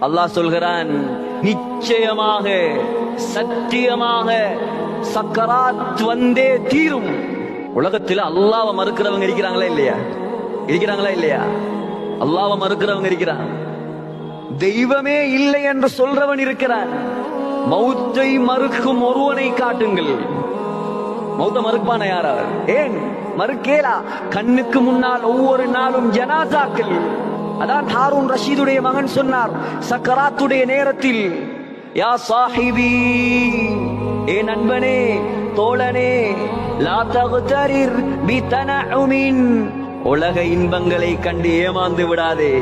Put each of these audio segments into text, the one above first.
அல்லாஹ் சொல்கிறான் நிச்சயமாக சத்தியமாக சக்கராத் வந்தே தீரும். உலகத்தில் அல்லாஹ்வை மறுக்கிறவங்க இருக்கிறாங்களா இல்லையா? இருக்கிறாங்களா இல்லையா? அல்லாவ மறுக்கிறவங்க இருக்கிறான். தெய்வமே இல்லை என்று சொல்றவன் இருக்கிறான். மௌத்தை மறுக்கும் ஒருவனை காட்டுங்கள். மௌத்த மறுப்பான யாராவது ஏன்? மறுக்கேலா. கண்ணுக்கு முன்னால் ஒவ்வொரு நாளும் ஜனாதாக்கள் அதான் ஹாரூன் ரஷீதுடைய மகன் சொன்னார் சக்கராத்துடைய நேரத்தில் யா சாஹிபி ஏ நண்பனே தோழனே லா தகுதரிர் பி தனஉமின் உலக இன்பங்களை கண்டு ஏமாந்து விடாதே.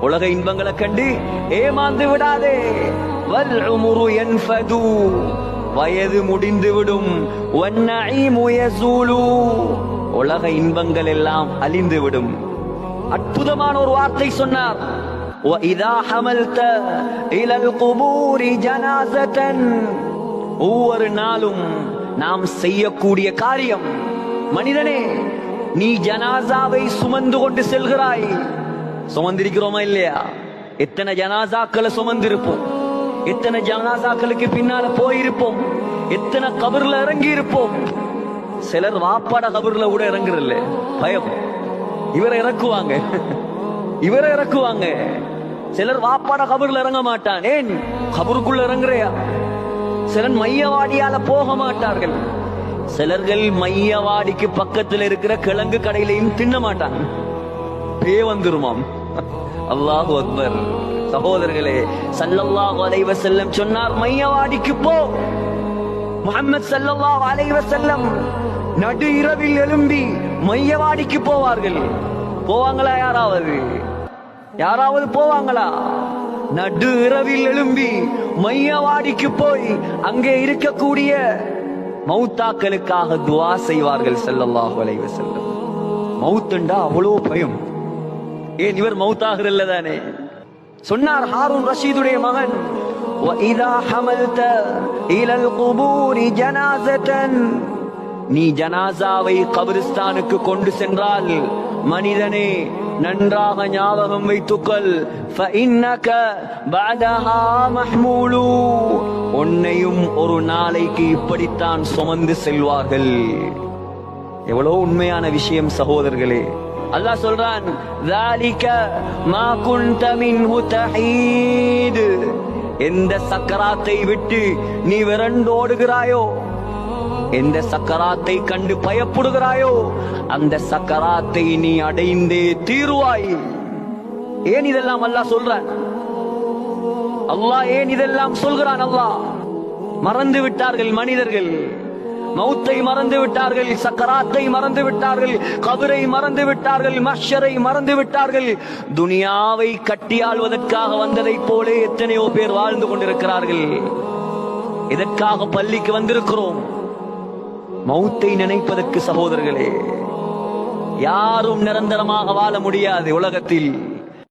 உலக இன்பங்களை கண்டு ஏமாந்து விடாதே. வல் உமுரு என்பது வயது முடிந்துவிடும் வன்னஈமு யஸூலு உலக இன்பங்கள் எல்லாம் அழிந்துவிடும் அற்புதமான ஒரு வார்த்தை சொன்னார் وَإِذَا حَمَلْتَ إِلَى الْقُبُورِ جَنَازَةً ஒவ்வொரு நாளும் நாம் செய்யக்கூடிய காரியம் மனிதனே நீ ஜனாசாவை சுமந்து கொண்டு செல்கிறாய் சுமந்திருக்கிறோமா இல்லையா எத்தனை ஜனாசாக்களை சுமந்திருப்போம் எத்தனை ஜனாசாக்களுக்கு பின்னால போயிருப்போம் எத்தனை கபர்ல இறங்கி இருப்போம் சிலர் வாப்பாட கபர்ல கூட இறங்குறல்ல பயம் இவரை இறக்குவாங்க. இவரை இறக்குவாங்க. சிலர் வாப்பாட கபூர்ல இறங்க மாட்டான். ஏன்? கபருக்குள்ள இறங்குறையா? சிலர் மையவாடியால போக மாட்டார்கள். சிலர்கள் மையவாடிக்கு பக்கத்தில் இருக்கிற கிழங்கு கடையிலையும் தின்ன மாட்டாங்க பே வந்துருமாம். அல்லாஹு அக்பர். சகோதரர்களே சல்லல்லாஹு அலைஹி செல்லம் சொன்னார் மையவாடிக்கு போ. முஹம்மது சல்லல்லாஹு அலைஹி வஸல்லம் நடு இரவில் எழும்பி மையவாடிக்கு போவார்கள் போவாங்களா யாராவது யாராவது போவாங்களா நடு இரவில் எழும்பி மையவாடிக்கு போய் அங்கே இருக்கக்கூடிய மௌத்தாக்களுக்காக துவா செய்வார்கள் ஸல்லல்லாஹு அலைஹி வஸல்லம் மௌத்துண்டா அவ்வளோ பயம் ஏன் இவர் மௌத்தாகிறல்ல தானே சொன்னார் ஹாரூன் ரஷீதுடைய மகன் وَإِذَا حَمَلْتَ إِلَى الْقُبُورِ جَنَازَةً நீ ஜனாசாவை கபிரிஸ்தானுக்கு கொண்டு சென்றால் மனிதனே நன்றாக ஞாபகம் வைத்துக்கள். உன்னையும் ஒரு நாளைக்கு இப்படித்தான் சுமந்து செல்வார்கள். எவ்வளவு உண்மையான விஷயம் சகோதரர்களே. அல்லாஹ் சொல்றான் எந்த சக்கராத்தை விட்டு நீ விரண்டோடுகிறாயோ எந்த சக்கராத்தை கண்டு பயப்படுகிறாயோ அந்த சக்கராத்தை நீ அடைந்தே தீருவாய். ஏன் இதெல்லாம் அல்லாஹ் சொல்ற? அல்லாஹ் ஏன் இதெல்லாம் சொல்கிறான் அல்லாஹ்? மறந்து விட்டார்கள் மனிதர்கள். மௌத்தை மறந்து விட்டார்கள் சக்கராத்தை மறந்து விட்டார்கள் கபரை மறந்து விட்டார்கள் மஷரை மறந்து விட்டார்கள். துனியாவை கட்டியாள்வதற்காக வந்ததைப் போலே எத்தனையோ பேர் வாழ்ந்து கொண்டிருக்கிறார்கள். இதற்காக பள்ளிக்கு வந்திருக்கிறோம்? மௌத்தை நினைப்பதற்கு சகோதரர்களே யாரும் நிரந்தரமாக வாழ முடியாது உலகத்தில்.